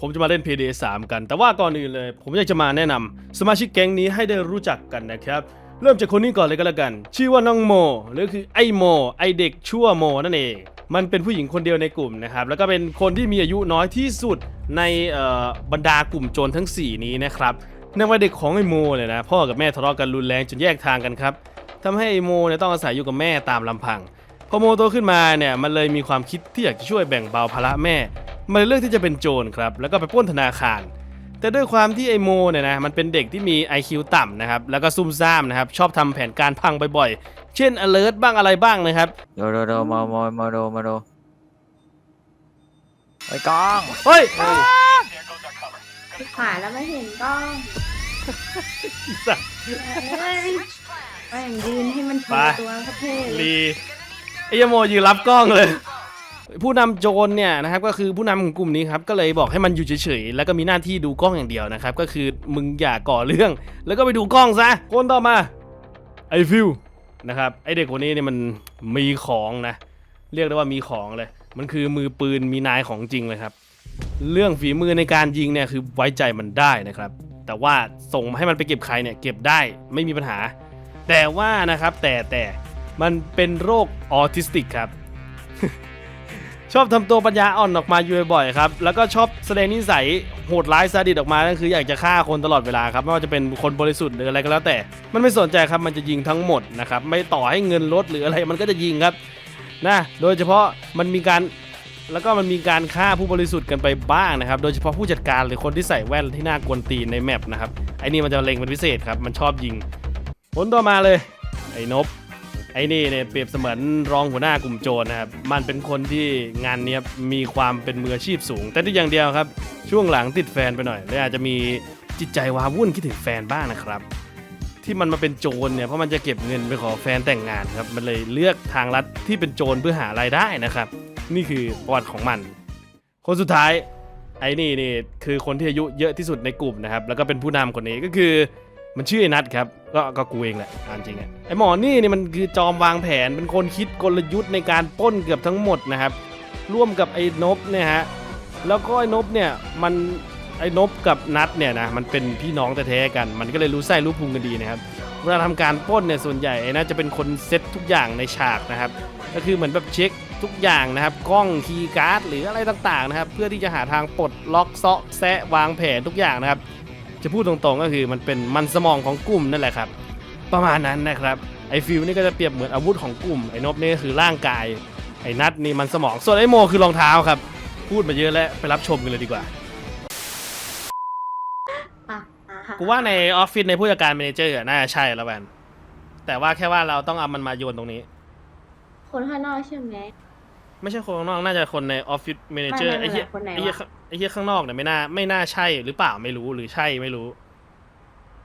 ผมจะมาเล่น PD 3กัน แต่ว่าก่อนอื่นเลย ผมอยากจะมาแนะนำสมาชิกแก๊งนี้ให้ได้รู้จักกันนะครับ เริ่มจากคนนี้ก่อนเลยก็แล้วกัน ชื่อว่าน้องโม หรือคือไอโม ไอเด็กชั่วโมนั่นเอง มันเป็นผู้หญิงคนเดียวในกลุ่มนะครับ แล้วก็เป็นคนที่มีอายุน้อยที่สุดในบรรดากลุ่มโจรทั้ง 4 นี้นะครับในวัยเด็กของไอโมเนี่ยนะพ่อกับแม่ทะเลาะกันรุนแรงจนแยกทางกันครับทำให้ไอโมเนี่ยต้องอาศัยอยู่กับแม่ตามลำพัง พอโมโตขึ้นมาเนี่ยมันเลยมีความคิดที่อยากจะช่วยแบ่งเบาภาระแม่ มันเลยเลือกที่จะเป็นโจรครับแล้วก็ไปปล้นธนาคาร แต่ด้วยความที่ไอโมเนี่ยนะมันเป็นเด็กที่มี IQ ต่ำนะครับแล้วก็ซุ่มซ่ามนะครับชอบทำแผนการพังบ่อยๆเช่น alert บ้างอะไรบ้างนะครับโดโดโดมาโมมาโดมาโดไอ้กล้องเฮ้ยผ่านแล้วไม่เห็นกล้องเอ้ยแม่งยืนให้มันโชว์ตัวสักเท่เลย ลีไอยโมยืนรับกล้องเลย ผู้นำโจรเนี่ยนะครับก็คือผู้นำของกลุ่มนี้ครับก็เลยบอกให้มันอยู่เฉยๆแล้วก็มีหน้าที่ดูกล้องอย่างเดียวนะครับก็คือมึงอย่าก่อเรื่อง แล้วก็ไปดูกล้องซะคนต่อมาไอฟิวนะครับไอเด็กคนนี้เนี่ยมันมีของนะเรียกได้ว่ามีของเลย มันคือมือปืนมีนายของจริงเลยครับ เรื่องฝีมือในการยิงเนี่ยคือไว้ใจมันได้นะครับ แต่ว่าส่งให้มันไปเก็บใครเนี่ยเก็บได้ไม่มีปัญหา แต่ว่านะครับแต่แต่มันเป็นโรคออทิสติกครับ ชอบทำตัวปัญญาอ่อนออกมาอยู่บ่อยๆครับแล้วก็ชอบแสดงนิสัยโหดร้ายซาดิสออกมาก็คืออยากจะฆ่าคนตลอดเวลาครับไม่ว่าจะเป็นคนบริสุทธิ์หรืออะไรก็แล้วแต่ มันไม่สนใจครับมันจะยิงทั้งหมดนะครับไม่ต่อให้เงินลดหรืออะไรมันก็จะยิงครับนะโดยเฉพาะมันมีการแล้วก็มันมีการฆ่าผู้บริสุทธิ์กันไปบ้างนะครับ โดยเฉพาะผู้จัดการหรือคนที่ใส่แว่นที่น่ากวนตีนในแมปนะครับไอ้นี่มันจะเล็งเป็นพิเศษครับมันชอบยิงผลต่อมาเลยไอ้นบ อ้นี่เนี่ยเปรียบเสมือนรองหัวหน้ากลุ่มโจรนะครับ มันเป็นคนที่งานเนี้ยมีความเป็นมืออาชีพสูง แต่ที่อย่างเดียวครับ ช่วงหลังติดแฟนไปหน่อยเลยอาจจะมีจิตใจว้าวุ่นคิดถึงแฟนบ้างนะครับ ที่มันมาเป็นโจรเนี่ยเพราะมันจะเก็บเงินไปขอแฟนแต่งงานครับ มันเลยเลือกทางลัดที่เป็นโจรเพื่อหารายได้นะครับ นี่คือประวัติของมัน คนสุดท้ายไอ้นี่นี่คือคนที่อายุเยอะที่สุดในกลุ่มนะครับ แล้วก็เป็นผู้นำคนนี้ก็คือมันชื่อไอ้นัทครับ ก็ก็กูเองแหละอ่านจริงอะไอหมอนี่นี่มันคือจอมวางแผนเป็นคนคิดกลยุทธ์ในการปล้นเกือบทั้งหมดนะครับ ร่วมกับไอ้นบเนี่ยฮะแล้วก็ไอ้นบเนี่ยมันไอ้นบกับนัทเนี่ยนะมันเป็นพี่น้องแท้ๆกัน มันก็เลยรู้ไส้รู้พุงกันดีนะครับเวลาทำการปล้นเนี่ยส่วนใหญ่ไอ้นัทจะเป็นคนเซตทุกอย่างในฉากนะครับ ก็คือเหมือนแบบเช็คทุกอย่างนะครับ กล้องคีย์การ์ดหรืออะไรต่างๆนะครับ เพื่อที่จะหาทางปลดล็อกเซาะแซะวางแผนทุกอย่างนะครับ จะพูดตรงๆก็คือมันเป็นมันสมองของกลุ่มนั่นแหละครับ ประมาณนั้นนะครับไอฟิวนี่ก็จะเปรียบเหมือนอาวุธของกลุ่มไอนบนี่ก็คือร่างกายไอนัทนี่มันสมองส่วนไอโมคือรองเท้าครับ พูดมาเยอะแล้วไปรับชมกันเลยดีกว่ากูว่าในออฟฟิศในผู้จัดการเมนเจอร์น่าจะใช่แล้วแวนแต่ว่าแค่ว่าเราต้องเอามันมาโยนตรงนี้ คนข้างนอกใช่ไหม ไม่ใช่คนข้างนอกน่าจะคนในออฟฟิศเมเนเจอร์ไม่ไม่ไอ้เหี้ยคนไหนวะไอ้เหี้ยข้างไอ้เหี้ยข้างนอกเนี่ยไม่น่าไม่น่าใช่หรือเปล่าไม่รู้หรือใช่ไม่รู้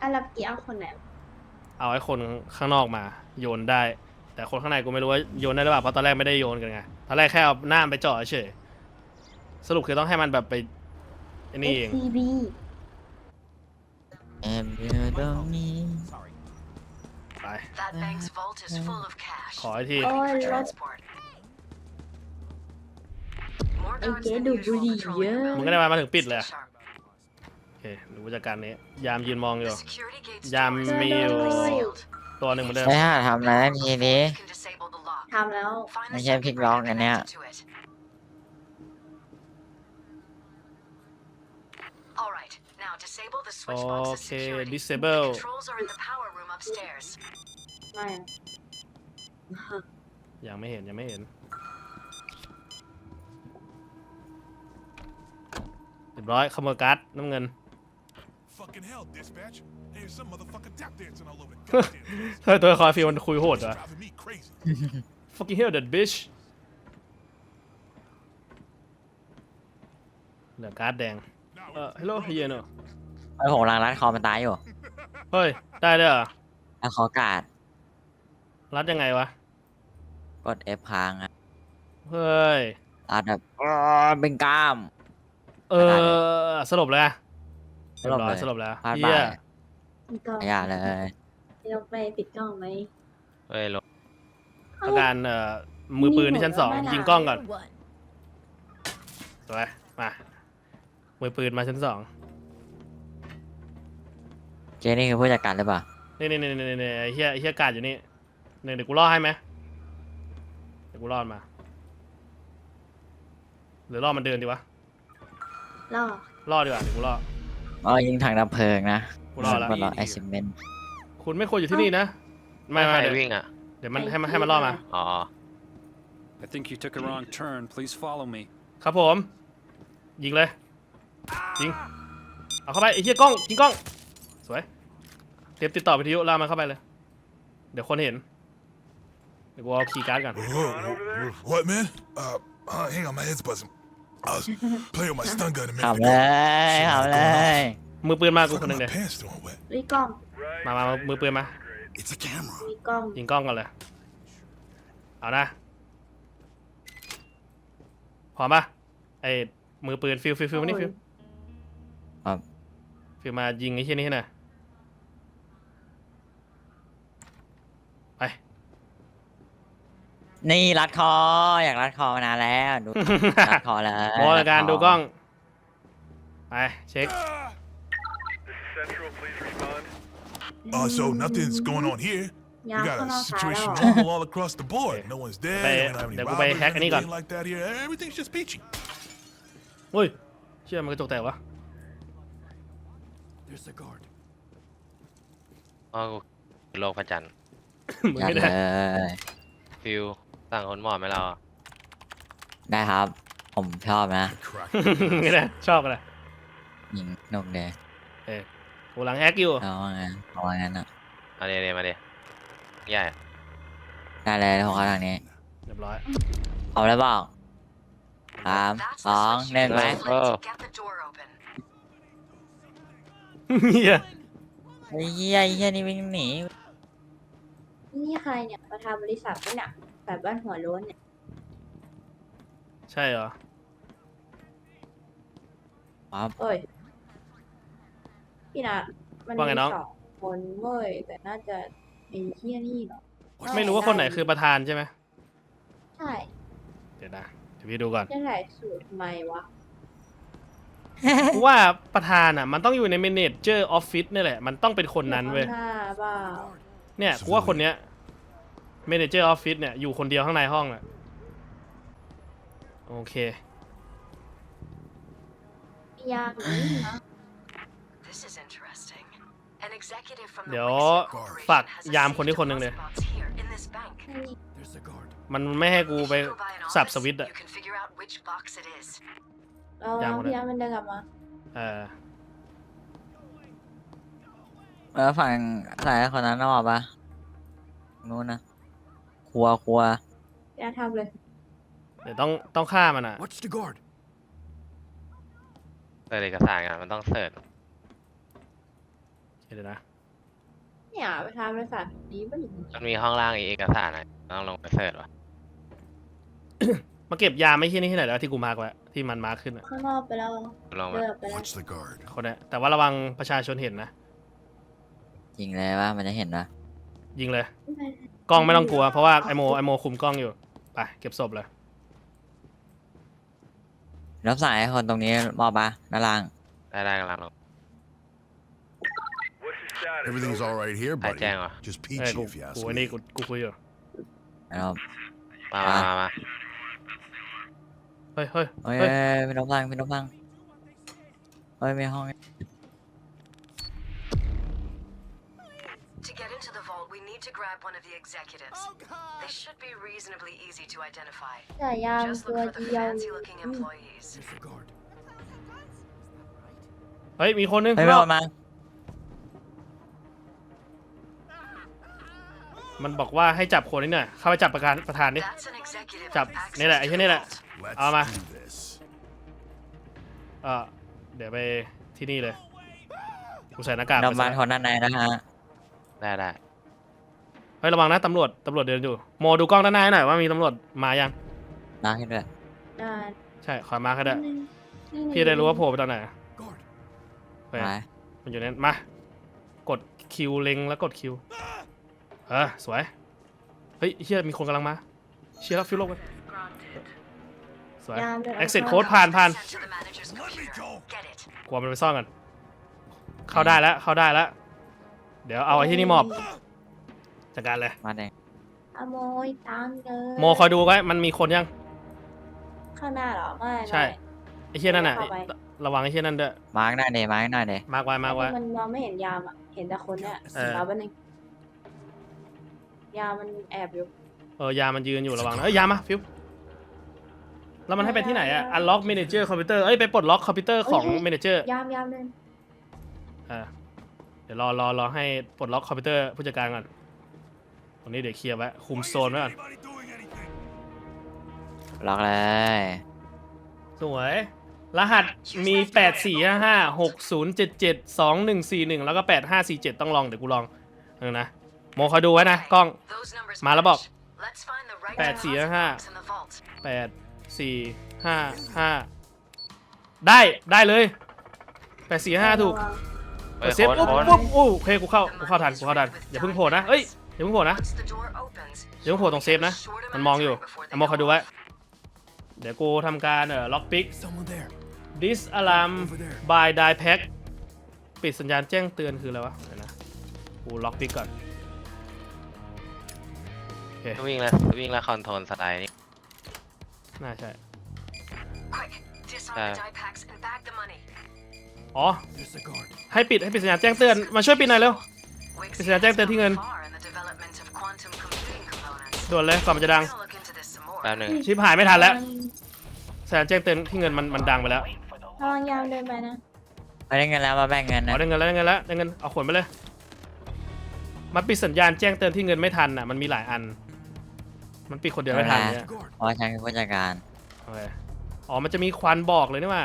อะแล้วกี้เอาคนไหนเอาไอ้คนข้างนอกมา โยนได้ แต่คนข้างในกูไม่รู้ว่าโยนได้หรือเปล่าเพราะตอนแรกไม่ได้โยนกันไงตอนแรกแค่เอาหน้ามันไปเจาะเฉยสรุปคือต้องให้มันแบบไปไอ้นี่เอง SCB แอบอยู่ตรงนี้ไป That bank's vault is full of cash. ขอไอ้ทีโอ้ย for รถ transport. More ไอ้ guards เจ๊ than ดูดบุ usual หรี่ patrolling เย the อะมึง building. ก็ได้มามาถึงปิดเลย Stay อะ sharp. โอเคดูผู้จัดการนี้ ยามยืนมองอยู่ The security gate's Yam door is meal. permanently sealed. ตัวหนึ่งเหมือนเดิมไปหาทำอะไรทีนี้ You can disable the lock. ทำแล้ว Find the Mấy em circuit thích breaker lon này nè. connected to it. All right, now disable the switch box's Okay, security. disable. The controls are in the power room upstairs. ไม่ยังไม่เห็นยังไม่เห็น รียบร้อยขโมยการ์ดน้ำเงิน Fucking hell, dispatch. There's some motherfucker tap dancing all over the เฮ้ยตัวละครฟิลมันคุยโหดเหรอ driving me crazy. fucking hell that bitch เหลือการ์ดแดง Now, เออ hello เฮียเนอะไอ้ผมรังรัดคอมันตายอยู่เฮ้ย ได้ด้วยเหรอแล้วขอกาดรัดยังไงวะ กด F ค้างอะเฮ้ย รัดแบบอ้อเป็นกล้าม เออสลบเลยอะสลบเลยรีร้อยสลบแล้วพลาดเฮียบ่ายมีกล้องอย่าเลยเราไปปิดกล้องไหมเฮ้ยลงประการเอ่อมือปืนที่ชั้นสองนี่หมดแล้วยิงกล้องก่อนสวยมามือปืนมาชั้นสองเจนี่คือผู้จัดการหรือเปล่านี่นี่นี่นี่นี่ไอ้เฮียไอ้เฮียกาดอยู่นี่เนี่ยเดี๋ยวกูล่อให้ไหมเดี๋ยวกูล่อมันมาหรือล่อมันเดินดีวะ ล่อล่อดีกว่าเดี๋ยวกูล่ออ๋อยิงถังดับเพลิงนะกูรอละมันรอไอซิเมนต์คุณไม่ควรอยู่ที่นี่นะ ไม่ใครไม่เดี๋ยววิ่งอะ เดี๋ยวมันให้มันให้มันล่อมา อ๋อ I think you took a wrong turn. Please follow me. ครับผม ยิงเลย ยิง เอาเข้าไปไอ้เหี้ยกล้องยิงกล้อง สวย เตรียมติดต่อวิทยุลากมันเข้าไปเลย เดี๋ยวคนเห็น เดี๋ยวกูเอาคีย์การ์ดก่อน What, man? Uh, uh, hang on, my head's buzzing. I was playing with my stun gun a minute ขับ ago. เลยขับเลย มือปืนมากูคนห Fucking นึ่ง my เลย pants throwing wet. วิกล้องมามามือปืนมา It's a camera. มีกล้อง ยิงกล้องก่อนเลย เอานะ พร้อมปะไอ้มือปืนฟิลฟิลฟิลมานี่ฟิลครับ ฟิลมายิงไอ้เหี้ยนี่ให้หน่อยไป นี่รัดคออยากรัดคอมานานแล้วดู รัดคอเลยโมรการดูกล้อง ไป เช็ค Uh, so nothing's going on here. ยาง We ข้าง got น a อกซ้ายแล้ว situation เหรอ normal all across the board. No one's dead. Bay- we don't have any để cô bay robbers, hack cái này anything còn. like that here. Everything's just peachy. อุ้ย เชื่อมันกระจกแตกวะ There's the guard. อ๋อโลกพระจันทร์ มึงจัดไม่เลได้ยฟิว สั่งคนหมอดไหมเราได้ครับ ผมชอบนะ Crack. ไม่ได้ชอบกันเลยยิงนกเลยเออกูหลังแอคอยู่เอาว่างั้นเอาว่างั้นอะมาเดี๋ยวมาเดี๋ยวใหญ่ได้เลยของเขาทางนี้เรียบร้อยเอาแล้วบอกสาม That's สอง the switch หนึ่ง you ไป need to get the door open. เฮียไอ้เหี้ยไอ้เหี้ยนี่วิ่งหนี นี่ใครเนี่ยประธานบริษัทปะเนี่ย แบบบ้านหัวโล้นเนี่ยใช่เหรอ ครับเอ้ย พี่นะมันว่าไงมีน้อง สองคนเว้ยแต่น่าจะเป็นเที่ยนี่เหรอไม่รู้ว่าคนไหนคือประธานใช่ไหมใช่เดี๋ยวนะเดี๋ยวพี่ดูก่อนจะถ่ายสูตรทำไมวะกูว่าประธานอะ มันต้องอยู่ใน manager office นี่แหละ มันต้องเป็นคนนั้นเว้ยข้างหน้าเปล่าเนี่ยกูว่าคนเนี้ย manager office เนี่ย อยู่คนเดียวข้างในห้องอะโอเค ยากนี้นะ This is interesting. An executive from the เดี๋ยว Wixit Corporation ฝาก has a ยามคน safe นี้คนหนึ่งเลย deposit box here in this bank. แค่นี้ There's the guard. มันไม่ให้กูไป If you go by an สับ office, สวิตช์อะ You can figure out which box it is. เรายามเราคนพี่นั้นอามันเดินกลับมาเออแล้วฝั่งสายคนนั้นนอกปะนู้นนะค รัวครัวพี่อาทำเลย เดี๋ยวต้องต้องฆ่ามันอะ Watch the guard. เสิร์ชเอกสารอะมันต้องเสิร์ชเดี๋ยวนะ เนี่ยประธานบริษัทนี้มันอยู่มันมีห้องล่างอีกเอกสารอะต้องลงไปเสิร์ชว่ะมาเก็บยาไม่ใช่นี่ที่ไหนแล้วที่กูมาร์กไว้ที่มันมาร์กขึ้นอะข้างนอกไปแล้วลงเดิมานออกไปแล้ว Watch the guard. คนเนี้ยแต่ว่าระวังประชาชนเห็นนะ ยิงเลยว่ามันจะเห็นนะยิงเลย กล้องไม่ต้องกลัว เพราะว่าไอโมไอโมคุมกล้องอยู่ ไปเก็บศพเลย รับสายให้คนตรงนี้มอบปะด้านล่าง ได้ได้กำลังลง Everything's all right here, buddy. Jang à? Just เอ้ย peachy กู if you กู ask ไอ้นี่ me. กูกูคุยอยู่ นะครับมามามามาเฮ้ยเฮ้ยเฮ้ยเฮ้ยไม่ต้องพังไม่ต้องพังเฮ้ยมีห้อง need to grab one of the executives. They should be reasonably easy to identify. แต่ยาม Just ตัว look for the เดียว fancy looking employees. There's the guard. เฮ้ยมีคนนึงเฮ้ยข้างไม่นออกอกมา มันบอกว่าให้จับคนนี้หน่อยเข้าไปจับประธานประธานดิ That's an executive Chập, with access đây này, to cái the này này. vault. Let's Ờ, mà. do this. เออเดี๋ยวไปที่นี่เลยกูใส่หน้ากากดอมไปบานซะคนด้านในนะฮะได้ได้ เฮ้ยระวังนะตำรวจตำรวจเดินอยู่โมดูกล้องด้านหน้าให้หน่อยว่ามีตำรวจมายังน้าขึ้นด้วยนานใช่ขอมาก็ได้นี่นี่พี่ได้รู้ว่าโผล่ไปตอนไหน Guard. ไปไปมันอยู่นั้นมากดคิวเล็งแล้วกดคิวเออสวยเฮ้ยเฮียมีคนกำลังมาเชียร์แล้วฟิลโลกไปสวยยามเดิน exit code ผ่านผ่าน Sent to the manager's computer. Get it. กลัวมันไปซ่อนกัน เข้าได้แล้วเข้าได้แล้ว เดี๋ยวเอาไอ้ที่นี่มอบ จัดการเลยมาแดงขโมยตังค์เลยโมคอยดูไว้มันมีคนยัง ข้างหน้าเหรอไม่ใช่ไอ้เฮียนั่นน่ะเข้าไป ระวังไอ้เฮียนั่นด้วยมาร์กหน่อยเดมาร์กหน่อยเดมากไว้ไม่มากไว้ มันมองไม่เห็นยามอะ เห็นแต่คนเนี่ยเออรอแป๊บนึงยามมันแอบอยู่ เออยามันยืนอยู่ระวังนะเอ้ยยามาฟิวแล้วมันให้ไปที่ไหนอะ unlock manager คอมพิวเตอร์เอ้ยไปปลดล็อกคอมพิวเตอร์ของ manager ยามยามเดินอ่าเดี๋ยวรอรอรอให้ปลดล็อกคอมพิวเตอร์ผู้จัดการก่อนต รงนี้เดี๋ยวเคลียร์ไว้คุมโซนไว้ก่อน Anybody doing anything? ล็อกเลย สวย รหัสมี 8 4 5 5 6 0 7 7 2 1 4 1 แล้วก็ 8 5 4 7 ต้องลอง เดี๋ยวกูลองเออนะ โมคอยดูไว้นะ กล้อง Those numbers มาแล้วบอก match. Let's find the right แปดสี่ deposit ห้า box in the vault. 8 4 5 5 ได้ได้เลย 8 4 5 ถูกเฮ้ยเซฟโค้ดปุ๊บโค้ดปุ๊บอู้โอเคกูเข้ากูเข้าทันกูเข้าทันอย่าเพิ่งโผล่นะเอ้ย อย่าเพิ่งโผล่นะ Once the door opens, เดี๋ยวโผล่ตรงเซฟนะ short มัน amount มอง of อยู่ time before they เอามองคอยดู go ไว้ off. เดี๋ยวกูทำการเอ่อล็อกปิก Someone there. this alarm by die pack ปิดสัญญาณแจ้งเตือนคืออะไรวะเดี๋ยวนะ กูล็อกปิกก่อนวิ่งแล้ววิ่งแล้วคอนโทรลสไลด์นี่น่าใช่ Quick, disarm Uh, the die packs and bag the money. อ๋อ There's the guard. ให้ปิดให้ปิดสัญญาณแจ้งเตือน มาช่วยปิดหน่อยเร็ว Wixie Is it a has jack that come thing in? far in the development ด่วนเลยก่อนมันจะดัง We're gonna look into this some more. แป๊บหนึ่งชิปหายไม่ทันแล้วสัญญาณแจ้งเตือนที่เงินมันมันดังไปแล้วระวังยามเดินไปนะไปได้เงินแล้วมาแบ่งเงินอ๋นะอได้เงินแล้วได้เงินแล้วได้เงินเอาขนไปเลย มันปิดสัญญาณแจ้งเตือนที่เงินไม่ทันอะมันมีหลายอัน มันปิดคนเดียวไม่ทันเนี่ย The guard. เพราะฉันคือผู้จัดการโอเคอ๋อมันจะมีควันบอกเลยนี่ว่า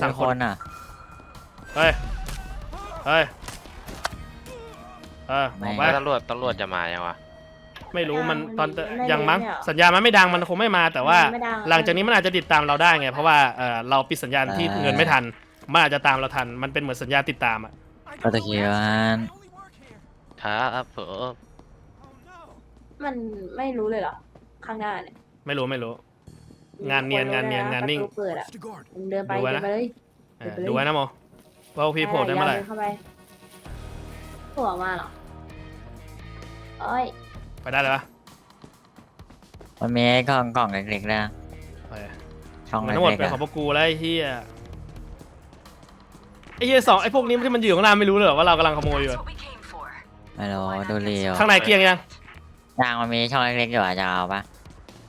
สั่งมีคคนนอะ เฮ้ยเฮ้ยเออบอกไป แล้วตำรวจตำรวจจะมายังวะ ไม่รู้มันตอนไม่ยังมั้งไม่เอาสัญญาณมันไม่ดังมันคงไม่มา แต่ว่าไม่ดังหลังจากนี้มันอาจจะติดตามเราได้ไง เพราะว่าเออเราปิดสัญญาณที่อ่าเงินไม่ทันมันอาจจะตามเราทันมันเป็นเหมือนสัญญาณติดตามอะก็ตะคิวฮันครับผมมันไม่รู้เลยเหรอข้างหน้าเนี่ยไม่รู้ไม่รู้ งานเนียนงานเนียนงานนิ่งประตูเปิดอะ Watch the guard. มึงเดินไปดูไว้เดินะนไปเลยเออดูไว้นะโมว่าพวกพี่โผล่ได้เมื่อไหร่ยามดินเข้าไปโผล่มาเหรอเอ้ย ไปได้เลยปะมันมีไอ้กล่องกล่องเล็กๆด้วยนะไปช่องมันเล็ทั้งหมดกเป็นๆขออะงพวกกูแล้วไอ้เหี้ยไอ้เหี้ยสองไอ้พวกนี้ที่มันอยู่ข้างหน้าไม่รู้เลยเหรอว่าเรากำลังขโมยอยู่ That's what we came for. ไม่รู้ Why not ดู get เรียว some ข้างในเกลียงยังยางมันมีช่องเล็กๆอยู่อะจะเอาปะ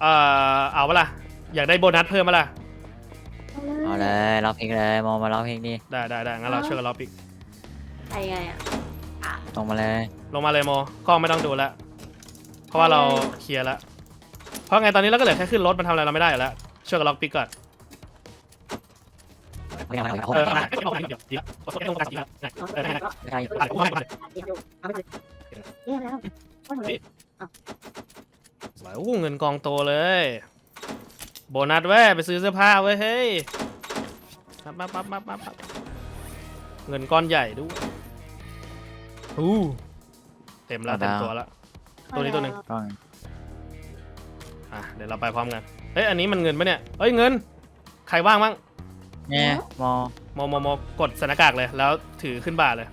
เอ่อเอาปะล่ะอยากได้โบนัสเพิ่มปะล่ะเอาเลยล็อกพลิกเลยมองมาล็อกพลิกดิได้ได้ได้งั้นเราช่วยกันล็อกปิกไปไงอะ ตรงมาเลยลงมาเลยโมกล้องไม่ต้องดูแล้วเพ ราะว่าเราเคลียร์แล้วเพราะไงตอนนี้เราก็เหลือแค่ขึ้นรถมันทำอะไรเราไม่ได้อยู่แล้วช่วยกันล็อกปิกก่อนไม่เอาไม่เอมาเอาเดี๋ยวเดี๋ยวดี๋ยวเดี๋ยวเดี๋ยวเดี๋ยวเดี๋ยวเออไม่เอาอะกูให้ก่อนเอาไปเลยเนี่ยแล้วว่าไงสวยอู้เงินกองโตเลย โบนัสเว้ยไปซื้อเสื้อผ้าเว้ยเฮ้ยปั๊บปั๊บปั๊บปั๊บปั๊บเงินก้อนใหญ่ด้วยอู้เต็มแล้วเต็มตัวแล้ว ตัวนี้ตัวหนึ่งกล้องอะเดี๋ยวเราไปพร้อมกันเฮ้ยอันนี้มันเงินปะเนี่ยเฮ้ยเงิน ใครว่างบ้างเนี่ยมองโมโมโมกดสถานกากเลยแล้วถือขึ้นบ่าเลย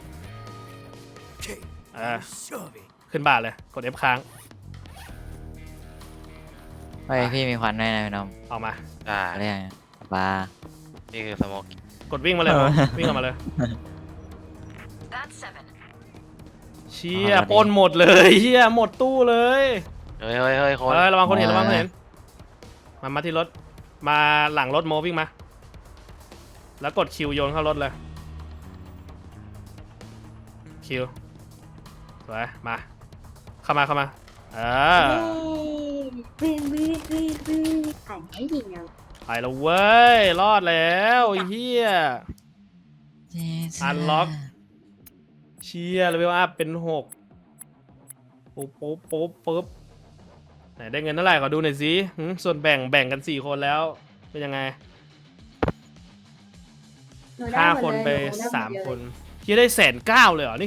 Okay. อ่า Shove it. ขึ้นบ่าเลยกด F ค้างเฮ้ยพี่มีควันด้วยนะพี่น้องออกมาได้เรื่องปลานี่คือสโมกกดวิ่งมาเลยเออวิ่งออกมาเลย เชี่ยปล้นหมดเลยเชี่ยหมดตู้เลยเฮ้ยเฮ้ยเฮ้ยคนเฮ้ยระวังคนเห็นมาระวังคนเห็นมามาที่รถ มาหลังรถโมวิ่งมา แล้วกดคิวโยนเข้ารถเลย คิวสวยมา เข้ามาเข้ามาเออบึ้งบึ้งบึ้งบึ้งถ่ายให้ดีนะไปแล้วเว้ย รอดแล้วไอ้เฮีย Unlock เชียเลเวลอัพเป็นหกปุ๊บปุ๊บปุ๊บปุ๊บไหนได้เงินเท่าไหร่ขอดูหน่อยสิหึส่วนแบ่งแบ่งกันสี่คนแล้ว เป็นยังไงหนูได้ห้าหมดคนเลยไปหนูได้หดสามเลยคนที่ได้แสนเก้าเลยเหรอนี่